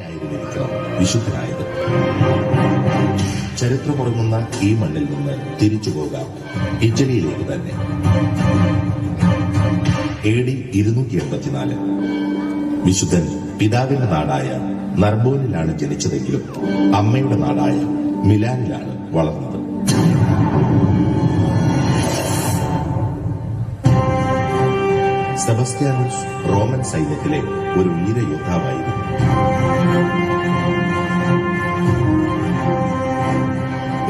ആയിരുന്നിരിക്കണം വിശുദ്ധനായത്. ചരിത്രമുറങ്ങുന്ന ഈ മണ്ണിൽ നിന്ന് തിരിച്ചു പോകാം. ഇറ്റലിയിലേക്ക് തന്നെ. എ ഡി ഇരുന്നൂറ്റി എൺപത്തിനാല് വിശുദ്ധൻ പിതാവിന്റെ നാടായ നർബോനിലാണ് ജനിച്ചതെങ്കിലും അമ്മയുടെ നാടായ മിലാനിലാണ് വളർന്നത്. സെബസ്ത്യാനോസ് റോമൻ സൈന്യത്തിലെ ഒരു വീരയോദ്ധാവായിരുന്നു.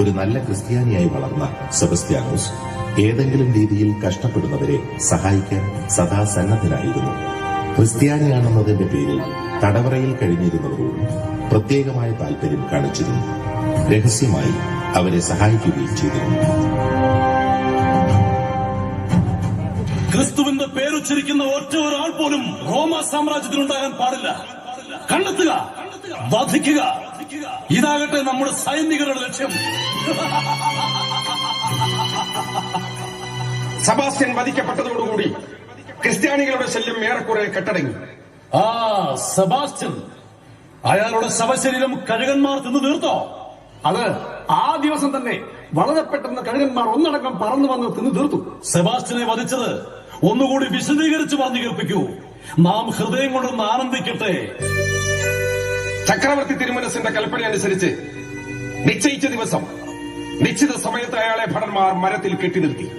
ഒരു നല്ല ക്രിസ്ത്യാനിയായി വളർന്ന സെബസ്ത്യാനോസ് ഏതെങ്കിലും രീതിയിൽ കഷ്ടപ്പെടുന്നവരെ സഹായിക്കാൻ സദാ സന്നദ്ധനായിരുന്നു. ക്രിസ്ത്യാനിയാണെന്നതിന്റെ പേരിൽ തടവറയിൽ കഴിഞ്ഞിരുന്നവരോട് പ്രത്യേകമായ താൽപര്യം കാണിച്ചിരുന്നു. രഹസ്യമായി അവരെ സഹായിക്കുകയും ചെയ്തിരുന്നു. പേരുച്ചരിക്കുന്ന ഒറ്റ ഒരാൾ പോലും റോമ സാമ്രാജ്യത്തിൽ ഉണ്ടാകാൻ പാടില്ല. കണ്ടെത്തുക വധിക്കുക. ഇതാകട്ടെ നമ്മുടെ സൈനികരുടെ ലക്ഷ്യം. സബാസ്റ്റ്യൻ വധിക്കപ്പെട്ടതോടുകൂടി ക്രിസ്ത്യാനികളുടെ ശല്യം ഏറെക്കുറെ കെട്ടടങ്ങി. ആ സെബാസ്റ്റ്യൻ അയാളുടെ ശവശരീരം കഴുകന്മാർ തിന്നു തീർത്തോ? അത് ആ ദിവസം തന്നെ വളരെ പെട്ടെന്ന് കഴുകന്മാർ ഒന്നടങ്കം പറന്നു വന്ന് തിന്നു തീർത്തു. സെബാസ്റ്റ്യനെ വധിച്ചത് ഒന്നുകൂടി വിശദീകരിച്ച് പറഞ്ഞു കേൾപ്പിക്കൂ. നാം ഹൃദയം കൊണ്ടൊന്ന് ആനന്ദിക്കട്ടെ. ചക്രവർത്തി തിരുമനസിന്റെ കൽപ്പന അനുസരിച്ച് നിശ്ചയിച്ച ദിവസം നിശ്ചിത സമയത്ത് അയാളെ ഭടന്മാർ മരത്തിൽ കെട്ടി നിർത്തി.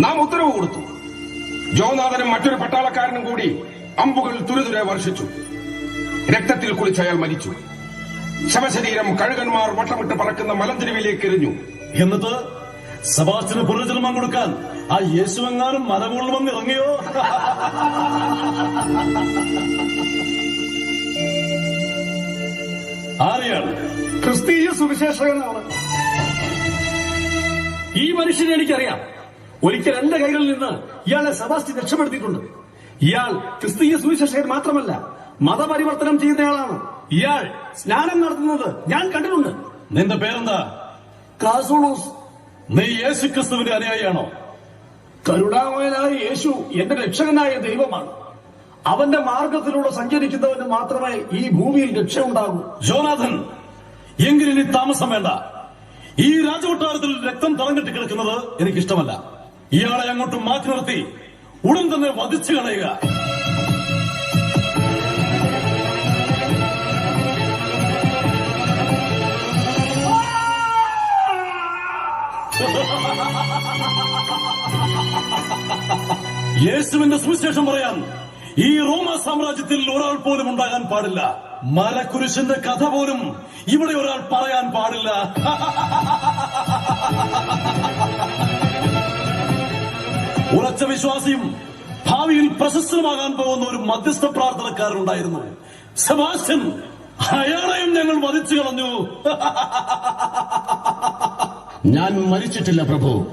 നാം ഉത്തരവ് കൊടുത്തു. ജോനാഥനും മറ്റൊരു പട്ടാളക്കാരനും കൂടി അമ്പുകൾ തുരുതുരെ വർഷിച്ചു. രക്തത്തിൽ കുളിച്ച് അയാൾ മരിച്ചു. ശവശരീരം കഴുകന്മാർ വട്ടമിട്ട് പറക്കുന്ന മലന്തിരിവിലേക്ക് എറിഞ്ഞു. എന്നിട്ട് സബാസ്റ്റിന് പുനർജന്മം കൊടുക്കാൻ ആ യേശുവെങ്ങാനും മലമുകളിൽ വന്ന് ഇറങ്ങിയോ? ആരെയാണ്? ക്രിസ്തീയ സുവിശേഷകനാണ്. ഈ മനുഷ്യനെ എനിക്കറിയാം. ഒരിക്കൽ എന്റെ കൈകളിൽ നിന്ന് ഇയാളെ സെബാസ്റ്റ്യൻ രക്ഷപ്പെടുത്തിയിട്ടുണ്ട്. ഇയാൾ ക്രിസ്തീയ സുവിശേഷകൻ മാത്രമല്ല മതപരിവർത്തനം ചെയ്യുന്നയാളാണ്. ഇയാൾ സ്നാനം നടത്തുന്നത് ഞാൻ കണ്ടിട്ടുണ്ട്. നിന്റെ പേരെന്താ? കാസോളോസ്. നീ യേശു ക്രിസ്തുവിന്റെ അനുയായിയാണോ? കരുണാമയനായ യേശു എന്റെ രക്ഷകനായ ദൈവമാണ്. അവന്റെ മാർഗത്തിലൂടെ സഞ്ചരിക്കുന്നവന് മാത്രമേ ഈ ഭൂമിയിൽ രക്ഷയുണ്ടാകൂ. ജോനാഥൻ എങ്കിലും താമസം വേണ്ട. ഈ രാജകൊട്ടാരത്തിൽ രക്തം തളങ്ങിട്ട് കിടക്കുന്നത് എനിക്കിഷ്ടമല്ല. ഇയാളെ അങ്ങോട്ട് മാറ്റി നിർത്തി ഉടൻ തന്നെ വധിച്ചു കളയുക. യേശുവിന്റെ സുവിശേഷം പറയാൻ ഈ റോമ സാമ്രാജ്യത്തിൽ ഒരാൾ പോലും ഉണ്ടാകാൻ പാടില്ല. മലക്കുരിശിന്റെ കഥ പോലും ഇവിടെ ഒരാൾ പറയാൻ പാടില്ല. ഉറച്ച വിശ്വാസിയും ഭാവിയിൽ പ്രശസ്തമാകാൻ പോകുന്ന ഒരു മധ്യസ്ഥ പ്രാർത്ഥനക്കാരനുണ്ടായിരുന്നു. സെബാസ്റ്റ്യൻ അയാളെയും ഞങ്ങൾ വധിച്ചു കളഞ്ഞു. ഞാൻ മരിച്ചിട്ടില്ല പ്രഭു.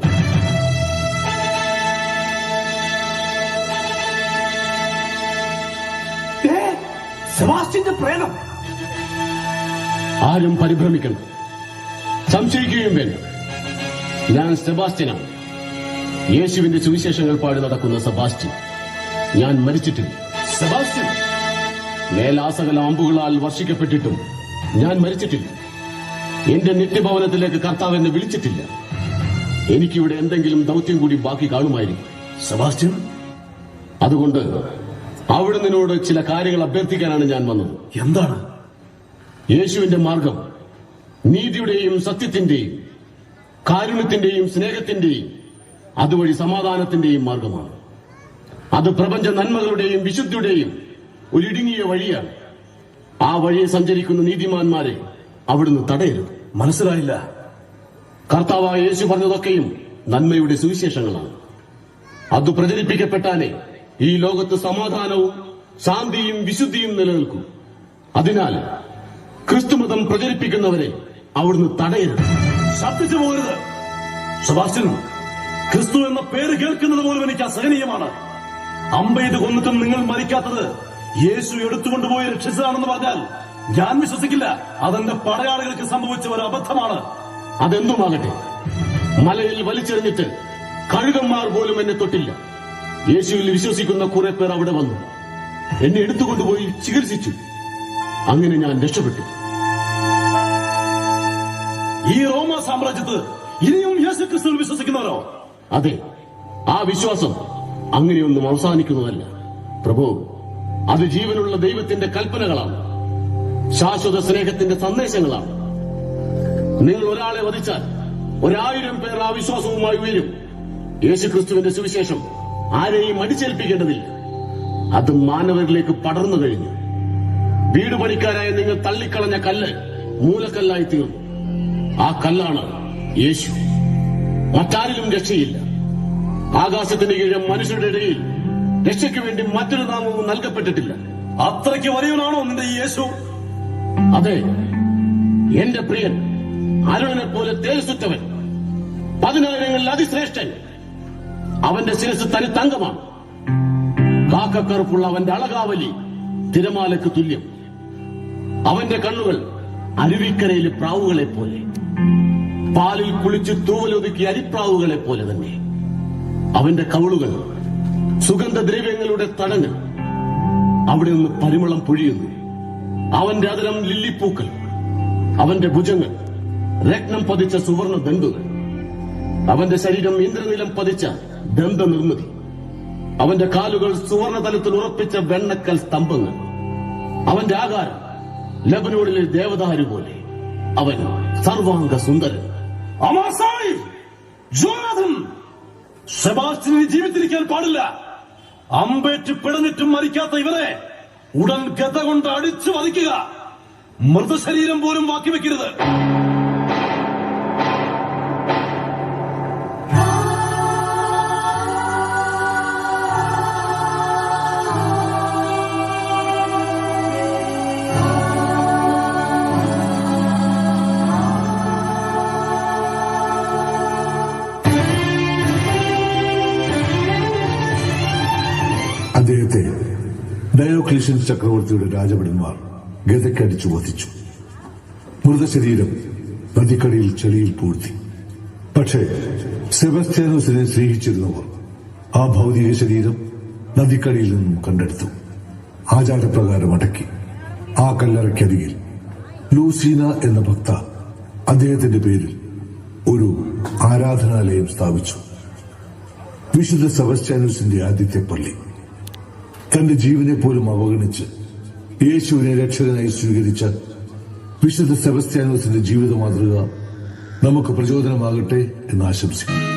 സെബാസ്റ്റ്യന്റെ പ്രേതം. ആരും പരിഭ്രമിക്കണം. സംശയിക്കുകയും വേണ്ട. ഞാൻ സെബാസ്റ്റ്യനാണ്. യേശുവിന്റെ സുവിശേഷങ്ങൾ പാടി നടക്കുന്ന സെബാസ്റ്റ്യൻ. ഞാൻ മരിച്ചിട്ടില്ല. സെബാസ്റ്റ്യൻ. മേലാസകല അമ്പുകളാൽ വർഷിക്കപ്പെട്ടിട്ടും ഞാൻ മരിച്ചിട്ടില്ല. എന്റെ നിത്യഭവനത്തിലേക്ക് കർത്താവ് എന്നെ വിളിച്ചിട്ടില്ല. എനിക്കിവിടെ എന്തെങ്കിലും ദൗത്യം കൂടി ബാക്കി കാണുമായിരുന്നു സെബാസ്റ്റ്യൻ. അതുകൊണ്ട് അവിടെ നിന്നോട് ചില കാര്യങ്ങൾ അഭ്യർത്ഥിക്കാനാണ് ഞാൻ വന്നത്. എന്താണ്? യേശുവിന്റെ മാർഗം നീതിയുടെയും സത്യത്തിന്റെയും കാരുണ്യത്തിന്റെയും സ്നേഹത്തിന്റെയും അതുവഴി സമാധാനത്തിന്റെയും മാർഗമാണ്. അത് പ്രപഞ്ച നന്മകളുടെയും വിശുദ്ധിയുടെയും ഒരു ഇടുങ്ങിയ വഴിയാണ്. ആ വഴിയെ സഞ്ചരിക്കുന്ന നീതിമാന്മാരെ അവിടുന്ന് തടയരുത്. മനസ്സിലായില്ല. കർത്താവായ യേശു പറഞ്ഞതൊക്കെയും നന്മയുടെ സുവിശേഷങ്ങളാണ്. അത് പ്രചരിപ്പിക്കപ്പെട്ടാലേ ഈ ലോകത്ത് സമാധാനവും ശാന്തിയും വിശുദ്ധിയും നിലനിൽക്കും. അതിനാൽ ക്രിസ്തുമതം പ്രചരിപ്പിക്കുന്നവരെ അവിടുന്ന് തടയരുത്. ശബ്ദിച്ചു പോകരുത്. സെബാസ്റ്റ്യൻ ക്രിസ്തു എന്ന പേര് കേൾക്കുന്നത് പോലും എനിക്ക് അസഹനീയമാണ്. അമ്പെയ്ത് കൊന്നിട്ടും നിങ്ങൾ മരിക്കാത്തത് യേശു എടുത്തുകൊണ്ടുപോയി രക്ഷിച്ചതാണെന്ന് പറഞ്ഞാൽ ഞാൻ വിശ്വസിക്കില്ല. അതെന്റെ പടയാളികൾക്ക് സംഭവിച്ച ഒരു അബദ്ധമാണ്. അതെന്തുമാകട്ടെ? മലയിൽ വലിച്ചെറിഞ്ഞിട്ട് കഴുകന്മാർ പോലും എന്നെ തൊട്ടില്ല. യേശുവിൽ വിശ്വസിക്കുന്ന കുറെ പേർ അവിടെ വന്നു. എന്നെ എടുത്തുകൊണ്ടുപോയി ചികിത്സിച്ചു. അങ്ങനെ ഞാൻ രക്ഷപ്പെട്ടു. ഈ റോമ സാമ്രാജ്യത്ത് ഇനിയും യേശു ക്രിസ്തുവിൽ വിശ്വസിക്കുന്നവരോ? അതെ ആ വിശ്വാസം അങ്ങനെയൊന്നും അവസാനിക്കുന്നതല്ല. പ്രഭു അത് ജീവനുള്ള ദൈവത്തിന്റെ കൽപ്പനകളാണ്. ശാശ്വത സ്നേഹത്തിന്റെ സന്ദേശങ്ങളാണ്. നിങ്ങൾ ഒരാളെ വധിച്ചാൽ ഒരായിരം പേർ ആ വിശ്വാസവുമായി ഉയരും. യേശുക്രിസ്തുവിന്റെ സുവിശേഷം ആരെയും അടിച്ചേൽപ്പിക്കേണ്ടതില്ല. അത് മാനവരിലേക്ക് പടർന്നു കഴിഞ്ഞു. വീട് പണിക്കാരായ നിങ്ങൾ തള്ളിക്കളഞ്ഞ കല്ല് മൂലക്കല്ലായി തീർന്നു ആ കല്ലാണ് യേശു. മറ്റാരിലും രക്ഷയില്ല. ആകാശത്തിന്റെ കീഴെ മനുഷ്യരുടെ ഇടയിൽ രക്ഷയ്ക്ക് വേണ്ടി മറ്റൊരു നാമവും നൽകപ്പെട്ടിട്ടില്ല. അത്രയ്ക്ക് വലിയവനാണോ നിന്റെ യേശു? അതെ എന്റെ പ്രിയൻ അരുണനെ പോലെ തേജസ്വറ്റവൻ പതിനായിരങ്ങളിൽ അതിശ്രേഷ്ഠൻ അവന്റെ ശിരസ് തനി തങ്കമാണ് കാക്കക്കറുപ്പുള്ള അവന്റെ അളകാവലി തിരമാലയ്ക്ക് തുല്യം. അവന്റെ കണ്ണുകൾ അരുവിക്കരയിലെ പ്രാവുകളെ പോലെ. പാലിൽ കുളിച്ച് തൂവലൊതുക്കി അരിപ്രാവുകളെ പോലെ തന്നെ. അവന്റെ കവളുകൾ സുഗന്ധദ്രവ്യങ്ങളുടെ തടങ്ങ് അവിടെ നിന്ന് പരിമളം പൊഴിയുന്നു. അവന്റെ അതിരം ലില്ലിപ്പൂക്കൾ അവന്റെ ഭുജങ്ങൾ രത്നം പതിച്ച സുവർണ ദണ്ടുകൾ അവന്റെ ശരീരം ഇന്ദ്രനിലം പതിച്ച ദന്ത നിർമ്മിതി അവന്റെ കാലുകൾ സുവർണ തലത്തിൽ ഉറപ്പിച്ച വെണ്ണക്കൽ സ്തംഭങ്ങൾ. അവന്റെ ആകാരം ലബനോടിലെ ദേവദാരു പോലെ. അവൻ സർവാംഗ സുന്ദരൻ. അമാസായി! ജീവിച്ചിരിക്കാൻ പാടില്ല. അമ്പേറ്റ് പിടഞ്ഞിട്ടും മരിക്കാത്ത ഇവരെ ഉടൻ ഗത കൊണ്ട് അടിച്ചു വധിക്കുക. മൃതശരീരം പോലും ബാക്കി വെക്കരുത് ഡയോക്ലീഷ്യൻ ചക്രവർത്തിയുടെ രാജഭടന്മാർ ഗതക്കടിച്ചു വധിച്ചു. മൃതശരീരം നദിക്കടിയിൽ ചെളിയിൽ പൂഴ്ത്തി. പക്ഷേ സെബസ്റ്റ്യാനോസിനെ സ്നേഹിച്ചിരുന്നവർ ആ ഭൗതിക ശരീരം നദിക്കടിയിൽ നിന്നും കണ്ടെടുത്തു. ആചാരപ്രകാരം അടക്കി. ആ കല്ലറയ്ക്കരികിൽ ലൂസീന എന്ന ഭക്ത അദ്ദേഹത്തിന്റെ പേരിൽ ഒരു ആരാധനാലയം സ്ഥാപിച്ചു. വിശുദ്ധ സെബസ്റ്റ്യാനോസിന്റെ ആദ്യത്തെ പള്ളി. തന്റെ ജീവനെ പോലും അവഗണിച്ച് യേശുവിനെ രക്ഷകനായി സ്വീകരിച്ച വിശുദ്ധ സെബസ്ത്യാനോസിന്റെ ജീവിത മാതൃക നമുക്ക് പ്രചോദനമാകട്ടെ എന്ന് ആശംസിക്കുന്നു.